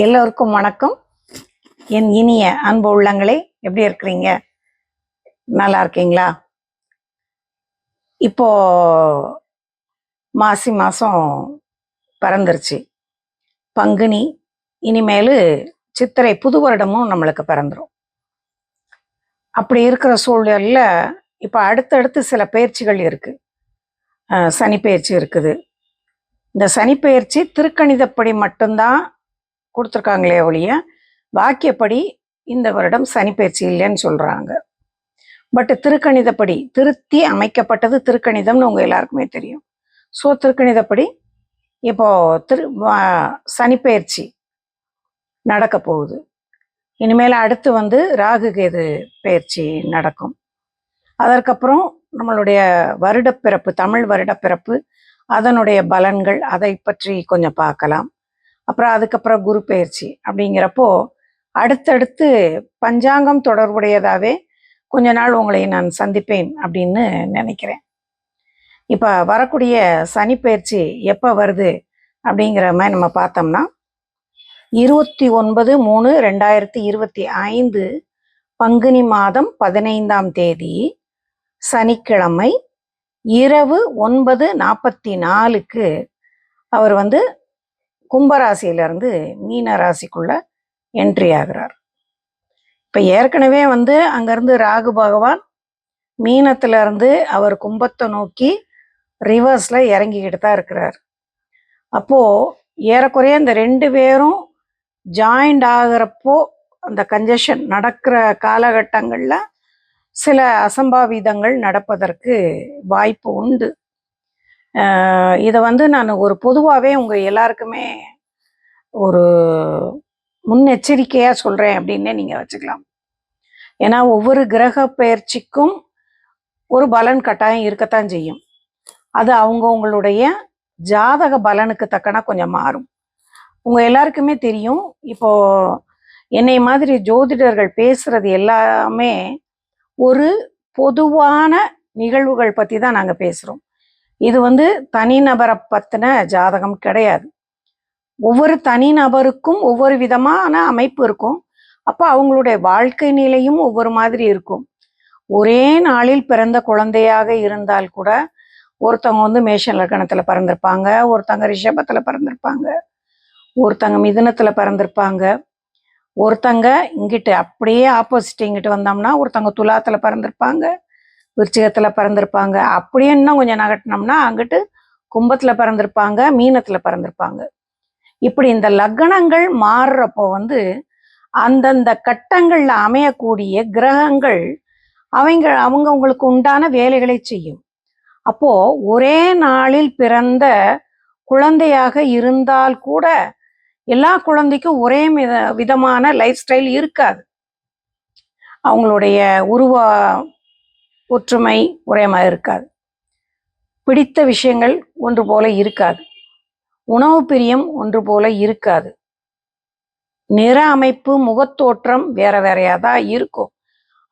எல்லோருக்கும் வணக்கம். என் இனிய அன்பு உள்ளங்களே எப்படி இருக்கிறீங்க? நல்லா இருக்கீங்களா? இப்போ மாசி மாதம் பிறந்துருச்சு. பங்குனி இனிமேல் சித்திரை புது வருடமும் நம்மளுக்கு பிறந்துடும் அப்படி இருக்கிற சூழலில் இப்போ அடுத்தடுத்து சில பயிற்சிகள் இருக்குது சனி பயிற்சி இருக்குது. இந்த சனிப்பெயர்ச்சி திருக்கணிதப்படி மட்டும்தான் கொடுத்துருக்காங்களே ஒழிய வாக்கியப்படி இந்த வருடம் சனி பயிற்சி இல்லைன்னு சொல்கிறாங்க பட் திருக்கணிதப்படி திருத்தி அமைக்கப்பட்டது திருக்கணிதம்னு உங்கள் எல்லாருக்குமே தெரியும். ஸோ திருக்கணிதப்படி இப்போ திரு சனிப்பயிற்சி நடக்க போகுது. இனிமேல் அடுத்து வந்து ராகு கேது பயிற்சி நடக்கும். அதற்கப்புறம் நம்மளுடைய வருடப்பிறப்பு தமிழ் வருடப்பிறப்பு அதனுடைய பலன்கள் அதை பற்றி கொஞ்சம் பார்க்கலாம். அப்புறம் அதுக்கப்புறம் குரு பயிற்சி அப்படிங்கிறப்போ அடுத்தடுத்து பஞ்சாங்கம் தொடர்புடையதாகவே கொஞ்ச நாள் உங்களை நான் சந்திப்பேன் அப்படின்னு நினைக்கிறேன். இப்போ வரக்கூடிய சனி பயிற்சி எப்போ வருது அப்படிங்கிற மாதிரி நம்ம பார்த்தோம்னா இருபத்தி ஒன்பது மூணு ரெண்டாயிரத்தி இருபத்தி ஐந்து பங்குனி மாதம் பதினைந்தாம் தேதி சனிக்கிழமை இரவு ஒன்பது நாற்பத்தி நாலுக்கு அவர் வந்து கும்பராசியிலிருந்து மீன ராசிக்குள்ள என்ட்ரி ஆகிறார். இப்போ ஏற்கனவே வந்து அங்கேருந்து ராகு பகவான் மீனத்துல இருந்து அவர் கும்பத்தை நோக்கி ரிவர்ஸில் இறங்கிக்கிட்டு தான் இருக்கிறார். அப்போது ஏறக்குறைய இந்த ரெண்டு பேரும் ஜாயிண்ட் ஆகிறப்போ அந்த கஞ்சஷன் நடக்கிற காலகட்டங்களில் சில அசம்பாவிதங்கள் நடப்பதற்கு வாய்ப்பு உண்டு. இதை வந்து நான் ஒரு பொதுவாகவே உங்கள் எல்லாருக்குமே ஒரு முன்னெச்சரிக்கையாக சொல்கிறேன் அப்படின்னே நீங்கள் வச்சுக்கலாம். ஏன்னா ஒவ்வொரு கிரக பயிற்சிக்கும் ஒரு பலன் கட்டாயம் இருக்கத்தான் செய்யும். அது அவங்கவுங்களுடைய ஜாதக பலனுக்கு தக்கன கொஞ்சம் மாறும். உங்கள் எல்லாருக்குமே தெரியும். இப்போ என்னை மாதிரி ஜோதிடர்கள் பேசுறது எல்லாமே ஒரு பொதுவான நிகழ்வுகள் பற்றி தான் நாங்கள் பேசுகிறோம் இது வந்து தனிநபரை பற்றின ஜாதகம் கிடையாது. ஒவ்வொரு தனிநபருக்கும் ஒவ்வொரு விதமான அமைப்பு இருக்கும். அப்போ அவங்களுடைய வாழ்க்கை நிலையும் ஒவ்வொரு மாதிரி இருக்கும். ஒரே நாளில் பிறந்த குழந்தையாக இருந்தால் கூட ஒருத்தவங்க வந்து மேஷ லக்கணத்தில் பிறந்திருப்பாங்க ஒருத்தவங்க ரிஷபத்தில் பிறந்திருப்பாங்க ஒருத்தங்க மிதுனத்தில் பிறந்திருப்பாங்க ஒருத்தங்க இங்கிட்டு அப்படியே ஆப்போசிட் இங்கிட்டு வந்தோம்னா ஒருத்தங்க துலாத்தில் பிறந்திருப்பாங்க விருச்சிகத்தில் பிறந்திருப்பாங்க. அப்படியே இன்னும் கொஞ்சம் நகட்டினோம்னா அங்கிட்டு கும்பத்தில் பிறந்திருப்பாங்க மீனத்தில் பிறந்திருப்பாங்க. இப்படி இந்த லக்னங்கள் மாறுறப்போ வந்து அந்தந்த கட்டங்களில் அமையக்கூடிய கிரகங்கள் அவங்க அவங்கவுங்களுக்கு உண்டான வேலைகளை செய்யும். அப்போ ஒரே நாளில் பிறந்த குழந்தையாக இருந்தால் கூட எல்லா குழந்தைக்கும் ஒரே வித விதமான லைஃப் ஸ்டைல் இருக்காது. அவங்களுடைய உருவ ஒற்றுமை ஒரே மாதிரி இருக்காது. பிடித்த விஷயங்கள் ஒன்று போல இருக்காது. உணவு பிரியம் ஒன்று போல இருக்காது. நிற அமைப்பு முகத்தோற்றம் வேற வேறையா தான் இருக்கும்.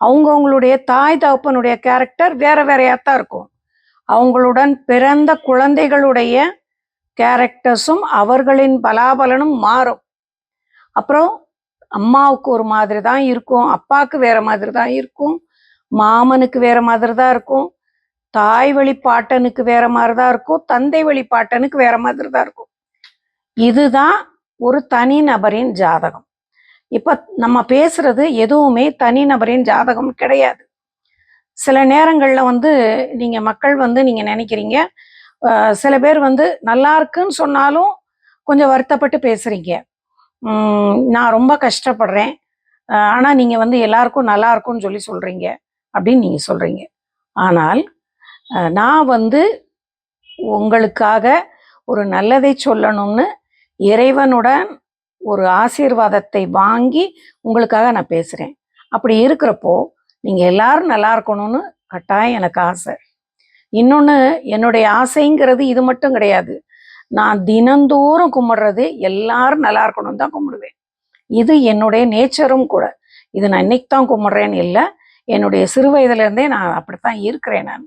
அவங்கவுங்களுடைய தாய் தகப்பனுடைய கேரக்டர் வேற வேறையா தான் இருக்கும். அவங்களுடன் பிறந்த குழந்தைகளுடைய கேரக்டர்ஸும் அவர்களின் பலாபலனும் மாறும். அப்புறம் அம்மாவுக்கு ஒரு மாதிரி தான் இருக்கும் அப்பாவுக்கு வேற மாதிரி தான் இருக்கும். மாமனுக்கு வேற மாதிரி தான் இருக்கும். தாய் வழி பாட்டனுக்கு வேற மாதிரி தான் இருக்கும். தந்தை வழி பாட்டனுக்கு வேற மாதிரி தான் இருக்கும். இதுதான் ஒரு தனி நபரின் ஜாதகம். இப்போ நம்ம பேசுறது எதுவுமே தனி நபரின் ஜாதகம் கிடையாது. சில நேரங்களில் வந்து நீங்கள் மக்கள் வந்து நீங்கள் நினைக்கிறீங்க. சில பேர் வந்து நல்லா இருக்குன்னு சொன்னாலும் கொஞ்சம் வருத்தப்பட்டு பேசுறீங்க. நான் ரொம்ப கஷ்டப்படுறேன். ஆனால் ஆனா வந்து எல்லாருக்கும் நல்லா இருக்கும்னு சொல்லி சொல்கிறீங்க அப்படின்னு நீங்கள் சொல்கிறீங்க ஆனால் நான் வந்து உங்களுக்காக ஒரு நல்லதை சொல்லணும்னு இறைவனுடன் ஒரு ஆசீர்வாதத்தை வாங்கி உங்களுக்காக நான் பேசுகிறேன் அப்படி இருக்கிறப்போ நீங்கள் எல்லாரும் நல்லா இருக்கணும்னு கட்டாயம் எனக்கு ஆசை. இன்னொன்று என்னுடைய ஆசைங்கிறது இது மட்டும் கிடையாது. நான் தினந்தோறும் கும்பிடுறது எல்லாரும் நல்லா இருக்கணும்னு தான் கும்பிடுவேன். இது என்னுடைய நேச்சரும் கூட. இது நான் இன்னைக்கு தான் கும்பிட்றேன்னு இல்லை என்னுடைய சிறு வயதுலேருந்தே நான் அப்படித்தான் இருக்கிறேன் நான்.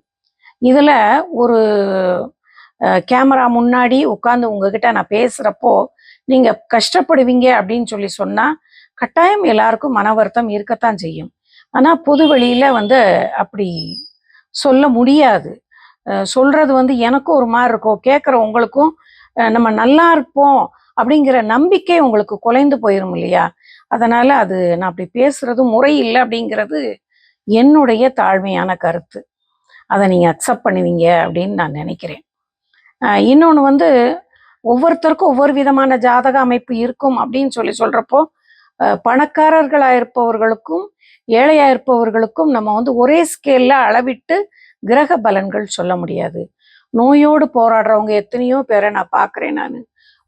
இதில் ஒரு கேமரா முன்னாடி உட்காந்து உங்ககிட்ட நான் பேசுகிறப்போ நீங்கள் கஷ்டப்படுவீங்க அப்படின்னு சொல்லி சொன்னால் கட்டாயம் எல்லாருக்கும் மன வருத்தம் இருக்கத்தான் செய்யும். ஆனால் பொது வெளியில வந்து அப்படி சொல்ல முடியாது. சொல்கிறது சொல்றது வந்து எனக்கும் ஒரு மாதிரி இருக்கும். கேட்குற உங்களுக்கும் நம்ம நல்லா இருப்போம் அப்படிங்கிற நம்பிக்கை உங்களுக்கு குலைந்து போயிரும் இல்லையா? அதனால் அது நான் அப்படி பேசுகிறது முறை இல்லை அப்படிங்கிறது என்னுடைய தாழ்மையான கருத்து. அதை நீங்க அக்செப்ட் பண்ணுவீங்க அப்படின்னு நான் நினைக்கிறேன். இன்னொன்று வந்து ஒவ்வொருத்தருக்கும் ஒவ்வொரு விதமான ஜாதக அமைப்பு இருக்கும் அப்படின்னு சொல்லி சொல்றப்போ பணக்காரர்களாக பணக்காரர்களா இருப்பவர்களுக்கும் ஏழையா இருப்பவர்களுக்கும் நம்ம வந்து ஒரே ஸ்கேல்ல அளவிட்டு கிரக பலன்கள் சொல்ல முடியாது. நோயோடு போராடுறவங்க எத்தனையோ பேரை நான் பார்க்குறேன் நான்.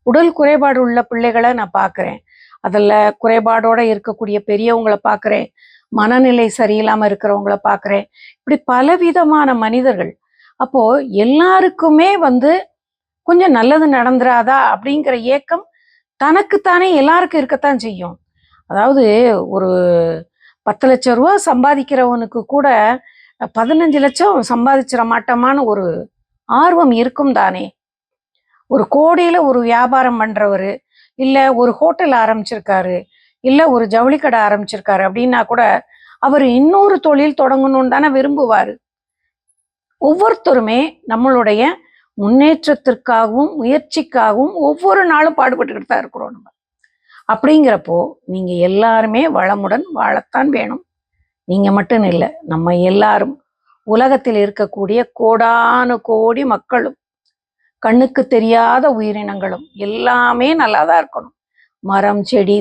உடல் குறைபாடு உள்ள பிள்ளைகளை நான் பார்க்குறேன். அதில் குறைபாடோட இருக்கக்கூடிய பெரியவங்களை பார்க்குறேன். மனநிலை சரியில்லாமல் இருக்கிறவங்கள பார்க்குறேன் இப்படி பலவிதமான மனிதர்கள். அப்போ எல்லாருக்குமே வந்து கொஞ்சம் நல்லது நடந்துராதா அப்படிங்கிற ஏக்கம் தனக்குத்தானே எல்லாருக்கும் இருக்கத்தான் செய்யும். அதாவது ஒரு பத்து லட்சம் ரூபா சம்பாதிக்கிறவனுக்கு கூட பதினஞ்சு லட்சம் சம்பாதிச்சிட மாட்டோமான ஒரு ஆர்வம் இருக்கும் தானே. ஒரு கோடியில் ஒரு வியாபாரம் பண்றவர் இல்லை ஒரு ஹோட்டல் ஆரம்பிச்சிருக்காரு இல்லை ஒரு ஜவுளி கடை ஆரம்பிச்சிருக்காரு அப்படின்னா கூட அவர் இன்னொரு தொழில் தொடங்கணும்னு தானே விரும்புவார். ஒவ்வொருத்தருமே நம்மளுடைய முன்னேற்றத்திற்காகவும் முயற்சிக்காகவும் ஒவ்வொரு நாளும் பாடுபட்டுக்கிட்டு தான் இருக்கிறோம் நம்ம. அப்படிங்கிறப்போ நீங்க எல்லாருமே வளமுடன் வாழத்தான் வேணும். நீங்க மட்டும் இல்லை நம்ம எல்லாரும் உலகத்தில் இருக்கக்கூடிய கோடானு கோடி மக்களும் கண்ணுக்கு தெரியாத உயிரினங்களும் எல்லாமே நல்லா தான் இருக்கணும். மரம் செடி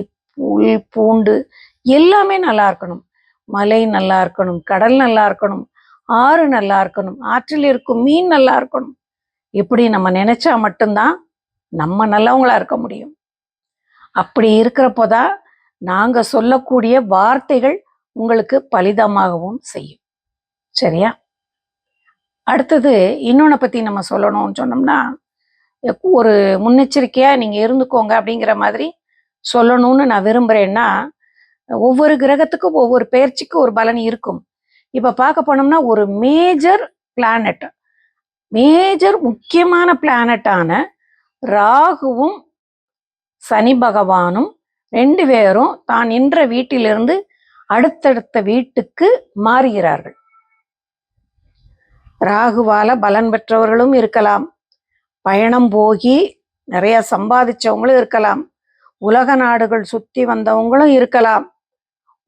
உள் பூண்டு எல்லாமே நல்லா இருக்கணும். மலை நல்லா இருக்கணும் கடல் நல்லா இருக்கணும் ஆறு நல்லா இருக்கணும் ஆற்றில் இருக்கும் மீன் நல்லா இருக்கணும். இப்படி நம்ம நினைச்சா மட்டும்தான் நம்ம நல்லவங்களா இருக்க முடியும். அப்படி இருக்கிறப்போ தான் நாங்கள் சொல்லக்கூடிய வார்த்தைகள் உங்களுக்கு பலிதமாகவும் செய்யும். சரியா? அடுத்தது இன்னொன்று பத்தி நம்ம சொல்லணும்னு சொன்னோம்னா ஒரு முன்னெச்சரிக்கையாக நீங்க இருந்துக்கோங்க அப்படிங்கிற மாதிரி சொல்லணும்னு நான் விரும்புறேன்னா ஒவ்வொரு கிரகத்துக்கும் ஒவ்வொரு பெயர்ச்சிக்கு ஒரு பலன் இருக்கும். இப்போ பார்க்க போனோம்னா ஒரு மேஜர் பிளானட் மேஜர் முக்கியமான பிளானட்டான ராகுவும் சனி பகவானும் ரெண்டு பேரும் தான் நின்ற வீட்டிலிருந்து அடுத்தடுத்த வீட்டுக்கு மாறுகிறார்கள். ராகுவால பலன் பெற்றவர்களும் இருக்கலாம். பயணம் போகி நிறைய சம்பாதிச்சவங்களும் இருக்கலாம். உலக நாடுகள் சுத்தி வந்தவங்களும் இருக்கலாம்.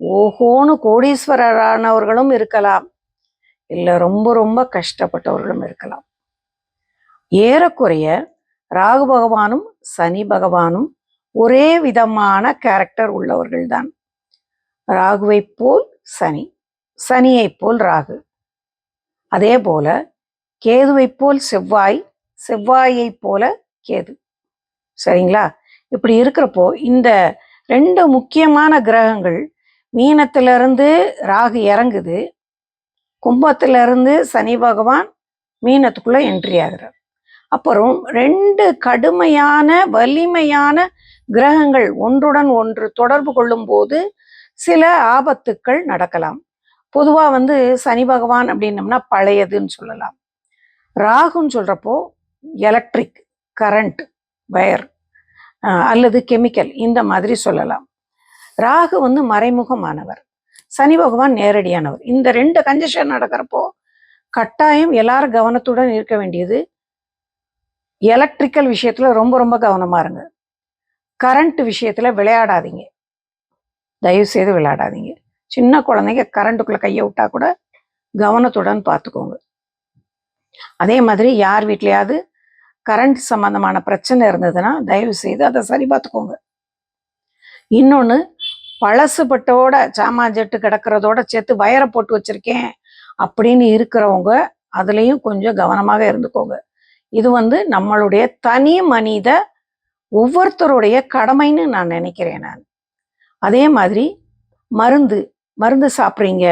ஓஹோன்னு கோடீஸ்வரரானவர்களும் இருக்கலாம். இல்ல ரொம்ப ரொம்ப கஷ்டப்பட்டவர்களும் இருக்கலாம். ஏறக்குறைய ராகு பகவானும் சனி பகவானும் ஒரே விதமான கேரக்டர் உள்ளவர்கள் தான் ராகுவைப் போல் சனி சனியைப் போல் ராகு. அதே போல கேதுவைப் போல் செவ்வாய் செவ்வாயைப் போல கேது. சரிங்களா? இப்படி இருக்கிறப்போ இந்த ரெண்டு முக்கியமான கிரகங்கள் மீனத்திலிருந்து ராகு இறங்குது. கும்பத்திலிருந்து சனி பகவான் மீனத்துக்குள்ளே என்ட்ரி ஆகிறார். அப்புறம் ரெண்டு கடுமையான வலிமையான கிரகங்கள் ஒன்றுடன் ஒன்று தொடர்பு கொள்ளும்போது சில ஆபத்துக்கள் நடக்கலாம். பொதுவாக வந்து சனி பகவான் அப்படின்னம்னா பழையதுன்னு சொல்லலாம். ராகுன்னு சொல்கிறப்போ எலக்ட்ரிக் கரண்ட் வயர் அல்லது கெமிக்கல் இந்த மாதிரி சொல்லலாம். ராகு வந்து மறைமுகமானவர். சனி பகவான் நேரடியானவர். இந்த ரெண்டு கஞ்சஷன் நடக்கிறப்போ கட்டாயம் எல்லாரும் கவனத்துடன் இருக்க வேண்டியது எலக்ட்ரிக்கல் விஷயத்துல ரொம்ப ரொம்ப கவனமா இருங்க. கரண்ட் விஷயத்துல விளையாடாதீங்க. தயவு செய்து விளையாடாதீங்க. சின்ன குழந்தைங்க கரண்ட்டுக்குள்ளே கையை விட்டா கூட கவனத்துடன் பார்த்துக்கோங்க. அதே மாதிரி யார் வீட்லையாவது கரண்ட் சம்பந்தமான பிரச்சனை இருந்ததுன்னா தயவு செய்து அதை சரி பார்த்துக்கோங்க. இன்னொன்று பழசுபட்டோட சாமான் ஜெட்டு கிடக்கிறதோட சேர்த்து வயரை போட்டு வச்சிருக்கேன் அப்படின்னு இருக்கிறவங்க அதுலேயும் கொஞ்சம் கவனமாக இருந்துக்கோங்க. இது வந்து நம்மளுடைய தனி மனித ஒவ்வொருத்தருடைய கடமைன்னு நான் நினைக்கிறேன் நான். அதே மாதிரி மருந்து மருந்து சாப்பிட்றீங்க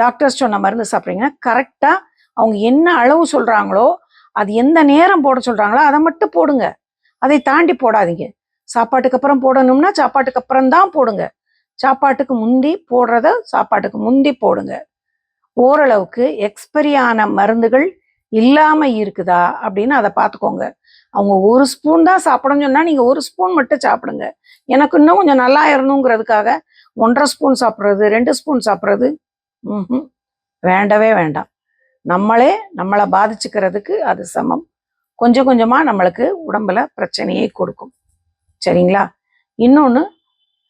டாக்டர்ஸ் சொன்ன மருந்து சாப்பிட்றீங்கன்னா கரெக்டாக அவங்க என்ன அளவு சொல்கிறாங்களோ அது எந்த நேரம் போட சொல்கிறாங்களோ அதை மட்டும் போடுங்க. அதை தாண்டி போடாதீங்க. சாப்பாட்டுக்கு அப்புறம் போடணும்னா சாப்பாட்டுக்கு அப்புறம் தான் போடுங்க. சாப்பாட்டுக்கு முந்தி போடுறத சாப்பாட்டுக்கு முந்தி போடுங்க. ஓரளவுக்கு எக்ஸ்பரியான ஆன மருந்துகள் இல்லாமல் இருக்குதா அப்படின்னு அதை பார்த்துக்கோங்க. அவங்க ஒரு ஸ்பூன் தான் சாப்பிடணும்னு சொன்னால் நீங்கள் ஒரு ஸ்பூன் மட்டும் சாப்பிடுங்க. எனக்கு இன்னும் கொஞ்சம் நல்லா இருணுங்கிறதுக்காக ஒன்றரை ஸ்பூன் சாப்பிட்றது ரெண்டு ஸ்பூன் சாப்பிட்றது. ம் வேண்டவே வேண்டாம். நம்மளே நம்மளை பாதிச்சுக்கிறதுக்கு அது சமம். கொஞ்சம் கொஞ்சமாக நம்மளுக்கு உடம்புல பிரச்சனையை கொடுக்கும். சரிங்களா? இன்னொன்று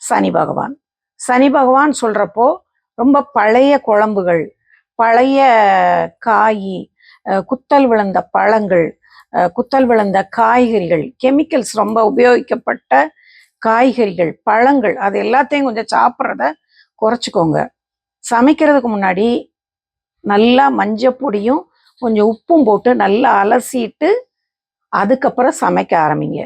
சனி பகவான். சனி பகவான் சொல்கிறப்போ ரொம்ப பழைய குழம்புகள் பழைய காய் அஹ் குத்தல் விழுந்த பழங்கள் குத்தல் விழுந்த காய்கறிகள் கெமிக்கல்ஸ் ரொம்ப உபயோகிக்கப்பட்ட காய்கறிகள் பழங்கள் அது எல்லாத்தையும் கொஞ்சம் சாப்பிட்றத குறைச்சிக்கோங்க. சமைக்கிறதுக்கு முன்னாடி நல்லா மஞ்சள் பொடியும் கொஞ்சம் உப்பும் போட்டு நல்லா அலசிட்டு அதுக்கப்புறம் சமைக்க ஆரம்பிங்க.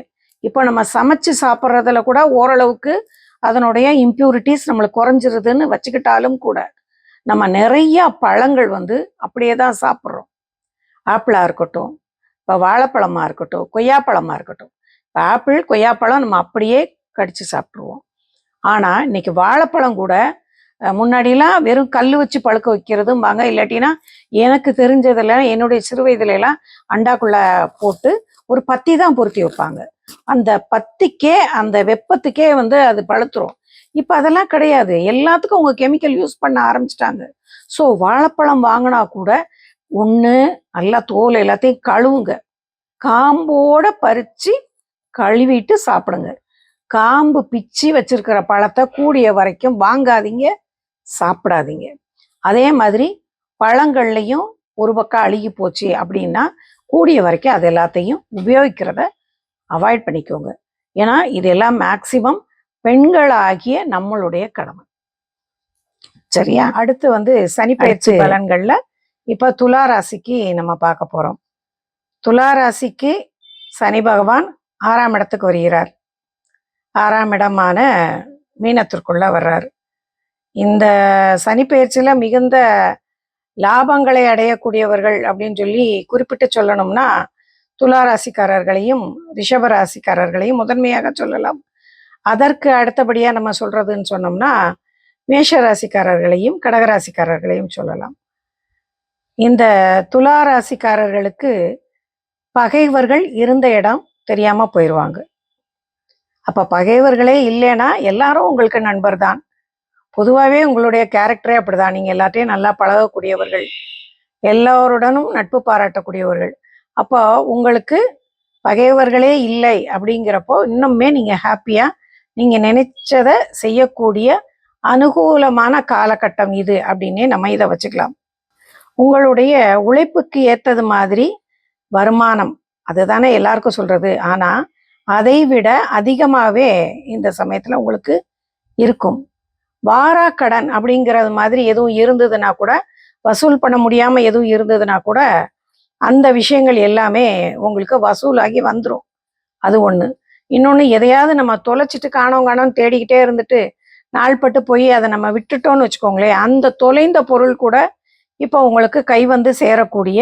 இப்போ நம்ம சமைச்சு சாப்பிட்றதுல கூட ஓரளவுக்கு அதனுடைய இம்ப்யூரிட்டிஸ் நம்மளுக்கு குறைஞ்சிருதுன்னு வச்சுக்கிட்டாலும் கூட நம்ம நிறைய பழங்கள் வந்து அப்படியே தான் சாப்பிட்றோம். ஆப்பிளாக இருக்கட்டும் இப்போ வாழைப்பழமாக இருக்கட்டும் கொய்யாப்பழமாக இருக்கட்டும். இப்போ ஆப்பிள் கொய்யாப்பழம் நம்ம அப்படியே கடிச்சு சாப்பிட்ருவோம் ஆனால் இன்னைக்கு வாழைப்பழம் கூட முன்னாடிலாம் வெறும் கல் வச்சு பழுக்க வைக்கிறதும்பாங்க இல்லாட்டினா எனக்கு தெரிஞ்சதுல என்னுடைய சிறு வயதுலலாம் அண்டாக்குள்ள போட்டு ஒரு பத்தி தான் பொருத்தி வைப்பாங்க. அந்த பத்திக்கே அந்த வெப்பத்துக்கே வந்து அது பழுத்துரும். இப்போ அதெல்லாம் கிடையாது. எல்லாத்துக்கும் அவங்க கெமிக்கல் யூஸ் பண்ண ஆரம்பிச்சிட்டாங்க. ஸோ வாழைப்பழம் வாங்கினா கூட ஒன்று நல்லா தோல் எல்லாத்தையும் கழுவுங்க. காம்போட பறித்து கழுவிட்டு சாப்பிடுங்க. காம்பு பிச்சு வச்சிருக்கிற பழத்தை கூடிய வரைக்கும் வாங்காதீங்க. சாப்பிடாதீங்க. அதே மாதிரி பழங்கள்லையும் ஒரு பக்கம் அழுகி போச்சு அப்படின்னா கூடிய வரைக்கும் அது எல்லாத்தையும் உபயோகிக்கிறத அவாய்ட் பண்ணிக்கோங்க. ஏன்னா இதெல்லாம் மேக்சிமம் பெண்களாகிய நம்மளுடைய கடமை. சரியா? அடுத்து வந்து சனி பயிற்சி பலன்கள்ல இப்ப துலா ராசிக்கு நம்ம பார்க்க போறோம். துலா ராசிக்கு சனி பகவான் ஆறாம் இடத்துக்கு வருகிறார். ஆறாம் இடமான மீனத்திற்குள்ள வர்றார். இந்த சனிப்பெயர்ச்சியில் மிகுந்த லாபங்களை அடையக்கூடியவர்கள் அப்படின்னு சொல்லி குறிப்பிட்டு சொல்லணும்னா துலா ராசிக்காரர்களையும் ரிஷப ராசிக்காரர்களையும் முதன்மையாக சொல்லலாம். அதற்கு அடுத்தபடியா நம்ம சொல்றதுன்னு சொன்னோம்னா மேஷ ராசிக்காரர்களையும் கடகராசிக்காரர்களையும் சொல்லலாம். இந்த துலா ராசிக்காரர்களுக்கு பகைவர்கள் இருந்த இடம் தெரியாம போயிடுவாங்க அப்ப பகைவர்களே இல்லைன்னா எல்லாரும் உங்களுக்கு நண்பர் தான் பொதுவாகவே உங்களுடைய கேரக்டரே அப்படிதான். நீங்கள் எல்லாத்தையும் நல்லா பழகக்கூடியவர்கள். எல்லோருடனும் நட்பு பாராட்டக்கூடியவர்கள். அப்போ உங்களுக்கு பகைவர்களே இல்லை அப்படிங்கிறப்போ இன்னுமே நீங்கள் ஹாப்பியாக நீங்கள் நினைச்சதை செய்யக்கூடிய அனுகூலமான காலகட்டம் இது அப்படின்னே நம்ம இதை வச்சுக்கலாம். உங்களுடைய உழைப்புக்கு ஏற்றது மாதிரி வருமானம் அதுதானே எல்லாருக்கும் சொல்கிறது ஆனால் அதை விட அதிகமாகவே இந்த சமயத்தில் உங்களுக்கு இருக்கும். வாராக்கடன் அப்படிங்கிறது மாதிரி எதுவும் இருந்ததுன்னா கூட வசூல் பண்ண முடியாமல் எதுவும் இருந்ததுன்னா கூட அந்த விஷயங்கள் எல்லாமே உங்களுக்கு வசூலாகி வந்துடும் அது ஒன்று இன்னொன்று எதையாவது நம்ம தொலைச்சிட்டு காணோம் காணோம் தேடிக்கிட்டே இருந்துட்டு நாள்பட்டு போய் அதை நம்ம விட்டுட்டோம்னு வச்சுக்கோங்களேன் அந்த தொலைந்த பொருள் கூட இப்போ உங்களுக்கு கை வந்து சேரக்கூடிய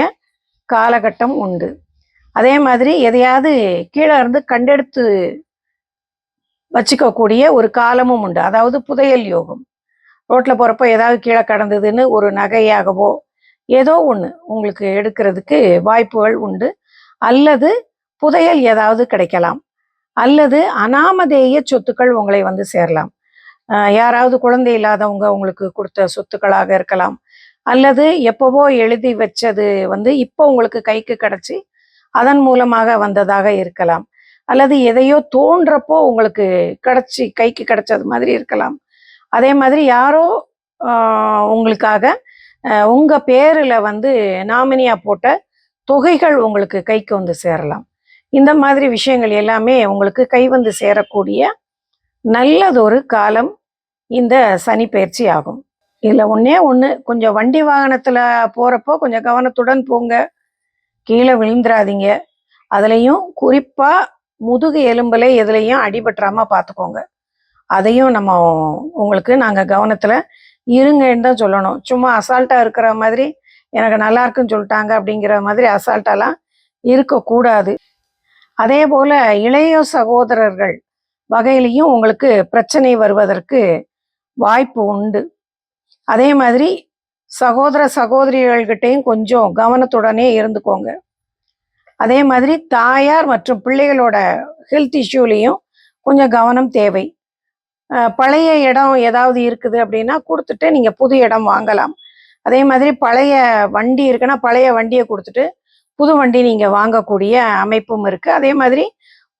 காலகட்டம் உண்டு. அதே மாதிரி எதையாவது கீழே இருந்து கண்டெடுத்து வச்சுக்கக்கூடிய ஒரு காலமும் உண்டு. அதாவது புதையல் யோகம். ரோட்ல போறப்போ ஏதாவது கீழே கடந்ததுன்னு ஒரு நகையாகவோ ஏதோ ஒன்று உங்களுக்கு எடுக்கிறதுக்கு வாய்ப்புகள் உண்டு. அல்லது புதையல் ஏதாவது கிடைக்கலாம். அல்லது அனாமதேய சொத்துக்கள் உங்களை வந்து சேரலாம். யாராவது குழந்தை இல்லாதவங்க உங்களுக்கு கொடுத்த சொத்துக்களாக இருக்கலாம். அல்லது எப்பவோ எழுதி வச்சது வந்து இப்போ உங்களுக்கு கைக்கு கிடச்சி அதன் மூலமாக வந்ததாக இருக்கலாம். அல்லது எதையோ தோன்றப்போ உங்களுக்கு கிடைச்சி கைக்கு கிடைச்சது மாதிரி இருக்கலாம். அதே மாதிரி யாரோ உங்களுக்காக உங்கள் பேரில் வந்து நாமினியாக போட்ட தொகைகள் உங்களுக்கு கைக்கு வந்து சேரலாம். இந்த மாதிரி விஷயங்கள் எல்லாமே உங்களுக்கு கை வந்து சேரக்கூடிய நல்லதொரு காலம் இந்த சனி பயிற்சி ஆகும். இதில் ஒன்றே ஒன்று கொஞ்சம் வண்டி வாகனத்தில் போகிறப்போ கொஞ்சம் கவனத்துடன் போங்க. கீழே விழுந்துடாதீங்க அதுலேயும் குறிப்பாக முதுகு எலும்புல எதுலையும் அடிபட்டுறாம பார்த்துக்கோங்க அதையும் நம்ம உங்களுக்கு நாங்கள் கவனத்தில் இருங்கன்னு தான் சொல்லணும். சும்மா அசால்ட்டாக இருக்கிற மாதிரி எனக்கு நல்லா இருக்குன்னு சொல்லிட்டாங்க அப்படிங்கிற மாதிரி அசால்ட்டாலாம் இருக்கக்கூடாது. அதே போல இளைய சகோதரர்கள் வகையிலையும் உங்களுக்கு பிரச்சனை வருவதற்கு வாய்ப்பு உண்டு. அதே மாதிரி சகோதர சகோதரிகள்கிட்டையும் கொஞ்சம் கவனத்துடனே இருந்துக்கோங்க. அதே மாதிரி தாயார் மற்றும் பிள்ளைகளோட ஹெல்த் இஷ்யூலேயும் கொஞ்சம் கவனம் தேவை. அஹ் பழைய இடம் ஏதாவது இருக்குது அப்படின்னா கொடுத்துட்டு நீங்கள் புது இடம் வாங்கலாம். அதே மாதிரி பழைய வண்டி இருக்குன்னா பழைய வண்டியை கொடுத்துட்டு புது வண்டி நீங்கள் வாங்கக்கூடிய அமைப்பும் இருக்குது அதே மாதிரி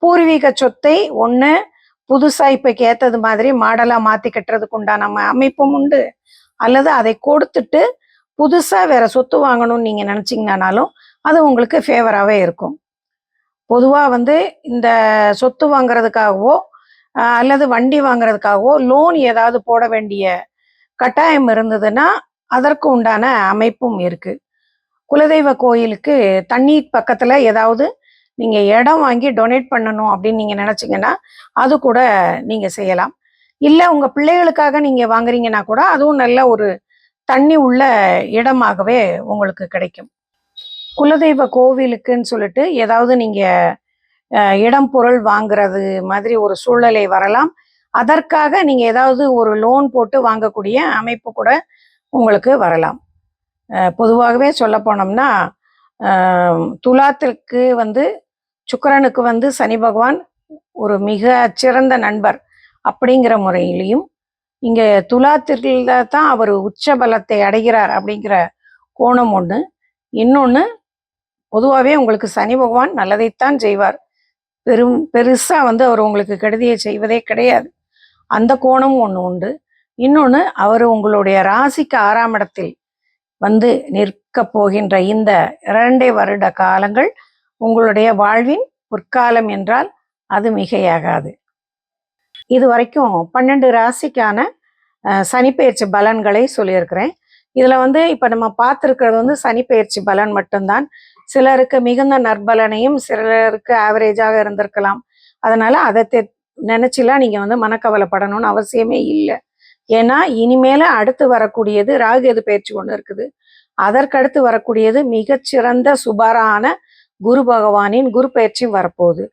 பூர்வீக சொத்தை ஒன்று புதுசாக இப்போக்கு ஏற்றது மாதிரி மாடலாக மாற்றி கட்டுறதுக்கு உண்டான அமைப்பும் உண்டு. அல்லது அதை கொடுத்துட்டு புதுசாக வேற சொத்து வாங்கணும்னு நீங்கள் நினச்சிங்கனாலும் அது உங்களுக்கு ஃபேவராகவே இருக்கும். பொதுவாக வந்து இந்த சொத்து வாங்குறதுக்காகவோ அல்லது வண்டி வாங்குறதுக்காகவோ லோன் ஏதாவது போட வேண்டிய கட்டாயம் இருந்ததுன்னா அதற்கு உண்டான அமைப்பும் இருக்குது குலதெய்வ கோயிலுக்கு தண்ணீர் பக்கத்தில் ஏதாவது நீங்கள் இடம் வாங்கி டொனேட் பண்ணணும் அப்படின்னு நீங்கள் நினச்சிங்கன்னா அது கூட நீங்கள் செய்யலாம். இல்லை உங்கள் பிள்ளைகளுக்காக நீங்கள் வாங்குறீங்கன்னா கூட அதுவும் நல்ல ஒரு தண்ணி உள்ள இடமாகவே உங்களுக்கு கிடைக்கும். குலதெய்வ கோவிலுக்குன்னு சொல்லிட்டு ஏதாவது நீங்க இடம் பொருள் வாங்குறது மாதிரி ஒரு சூழ்நிலை வரலாம். அதற்காக நீங்க ஏதாவது ஒரு லோன் போட்டு வாங்கக்கூடிய அமைப்பு கூட உங்களுக்கு வரலாம். பொதுவாகவே சொல்ல போனோம்னா துலாத்திற்கு வந்து சுக்கரனுக்கு வந்து சனி பகவான் ஒரு மிக சிறந்த நண்பர் அப்படிங்கிற முறையிலையும் இங்க துலாத்திற்குல தான் அவர் உச்ச பலத்தை அடைகிறார் அப்படிங்கிற கோணம் ஒன்று இன்னொன்று பொதுவாகவே உங்களுக்கு சனி பகவான் நல்லதைத்தான் செய்வார். பெரும் பெருசா வந்து அவர் உங்களுக்கு கெடுதியை செய்வதே கிடையாது. அந்த கோணமும் ஒன்று உண்டு. இன்னொன்று அவர் உங்களுடைய ராசிக்கு ஆறாம் இடத்தில் வந்து நிற்க போகின்ற இந்த இரண்டே வருட காலங்கள் உங்களுடைய வாழ்வின் பொற்காலம் என்றால் அது மிகையாகாது. இது வரைக்கும் பன்னெண்டு ராசிக்கான அஹ், சனிப்பெயர்ச்சி பலன்களை சொல்லியிருக்கிறேன். இதுல வந்து இப்போ நம்ம பார்த்துருக்கிறது வந்து சனிப்பெயர்ச்சி பலன் மட்டும்தான். சிலருக்கு மிகுந்த நற்பலனையும் சிலருக்கு ஆவரேஜாக இருந்திருக்கலாம். அதனால அதை தெ நினைச்சுலாம் நீங்க வந்து மனக்கவலைப்படணும்னு அவசியமே இல்லை. ஏன்னா இனிமேல அடுத்து வரக்கூடியது ராகுகேது பயிற்சி ஒன்று இருக்குது. அதற்கடுத்து வரக்கூடியது மிகச்சிறந்த சுபரான குரு பகவானின் குரு பயிற்சி வரப்போகுது.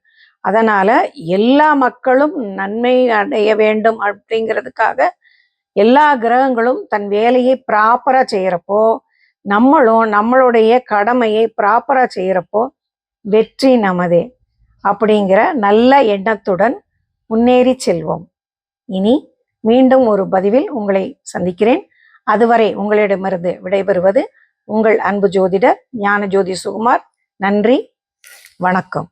அதனால எல்லா மக்களும் நன்மை அடைய வேண்டும் அப்படிங்கிறதுக்காக எல்லா கிரகங்களும் தன் வேலையை ப்ராப்பரா செய்யறப்போ நம்மளும் நம்மளுடைய கடமையை ப்ராப்பராக செய்கிறப்போ வெற்றி நமதே அப்படிங்கிற நல்ல எண்ணத்துடன் முன்னேறி செல்வோம். இனி மீண்டும் ஒரு பதிவில் உங்களை சந்திக்கிறேன். அதுவரை உங்களிடமிருந்து விடைபெறுவது உங்கள் அன்பு ஜோதிடர் ஞான ஜோதி சுகுமார். நன்றி வணக்கம்.